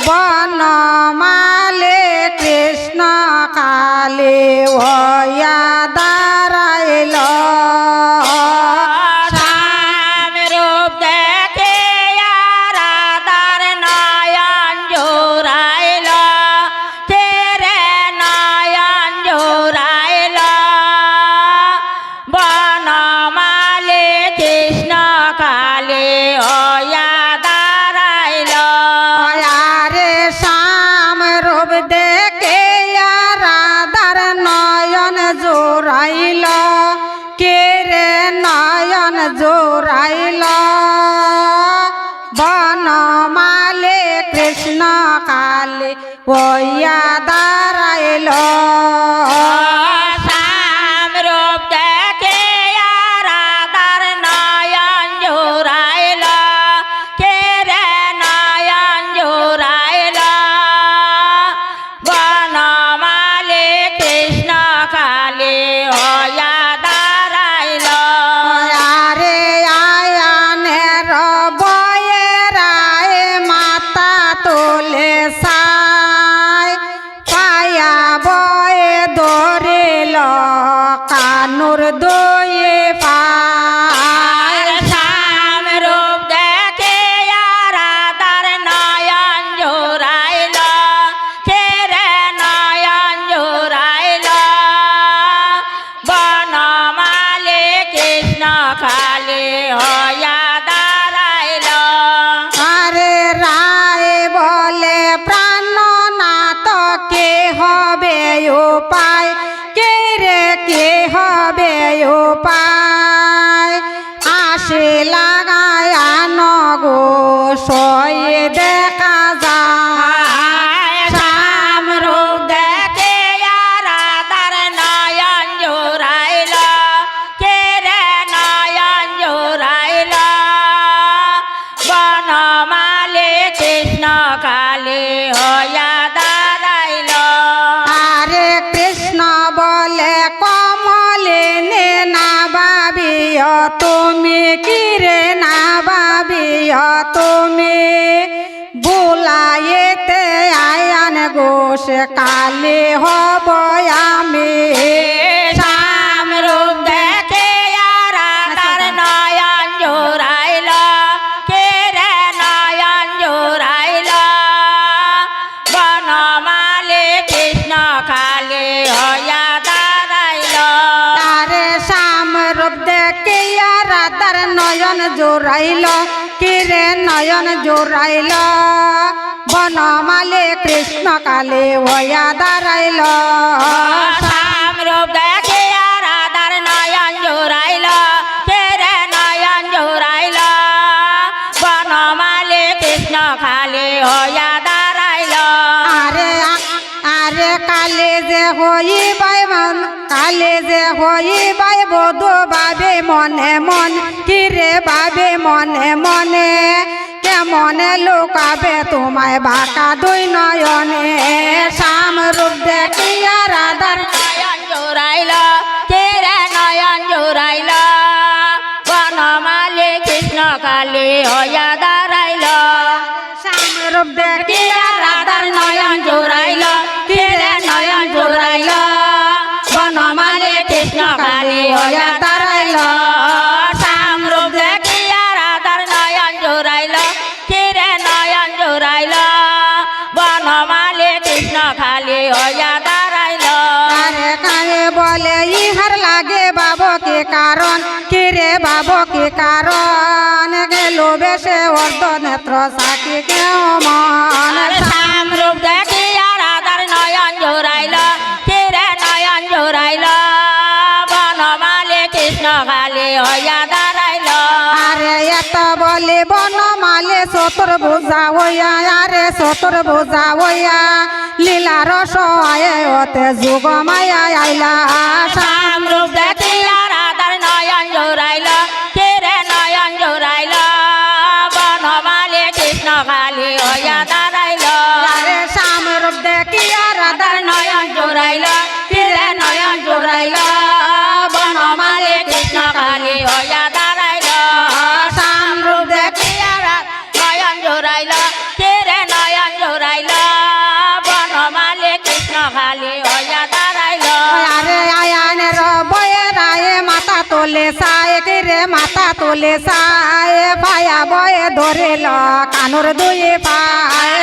বনমালে কৃষ্ণ কালে ওয়া কালে ওয়া হয়া কৃষ্ণ বলে, কমলে নে না ভাবিও তুমি কিরে না ভাবিও তুমি বুলাইতে আয়ান গোস কালে হব আমি। জোরাইল কিরে নয়ন জোরাইল বনমালে কৃষ্ণ কালে হইয়া দাঁড়াইল। কালে যে হই বাই কালে যে হই বাই বধু বাবে মনে মন, কিরে বাবে মনে মনে? কেমনে লুকাবে তোমায় বাঁকা দুই নয়নে? শ্যাম রূপ দেখিয়া রাধার নয়ন জোড়াইল তেরে নয়ন জোড়াইল? বনমালে কৃষ্ণ কালে হয়া দাঁড়াইল। শ্যাম রূপ দেখিয়া বাবকে কারণ? কিরে বাবকে কারণ? গেল বেশে অর্ধ নেত্র সাকি কেউ মন। আর শ্যাম রূপ দেখিয়া রাধার নয়ন জোড়াইল। তেরে নয়ন জোড়াইল? বনমালে কৃষ্ণ খালে হইয়া দাঁড়াইল। আরে এত বলে বন মালে সতর বোঝা হইয়া আরে সতর বোঝা হইয়া লীলা রস আয়ে ওতে যুগ মায়া আইলা। শ্যাম রূপ মাথা তোলে সায় পায়া বয়ে ধরিল কানুর দুয়ে পায়।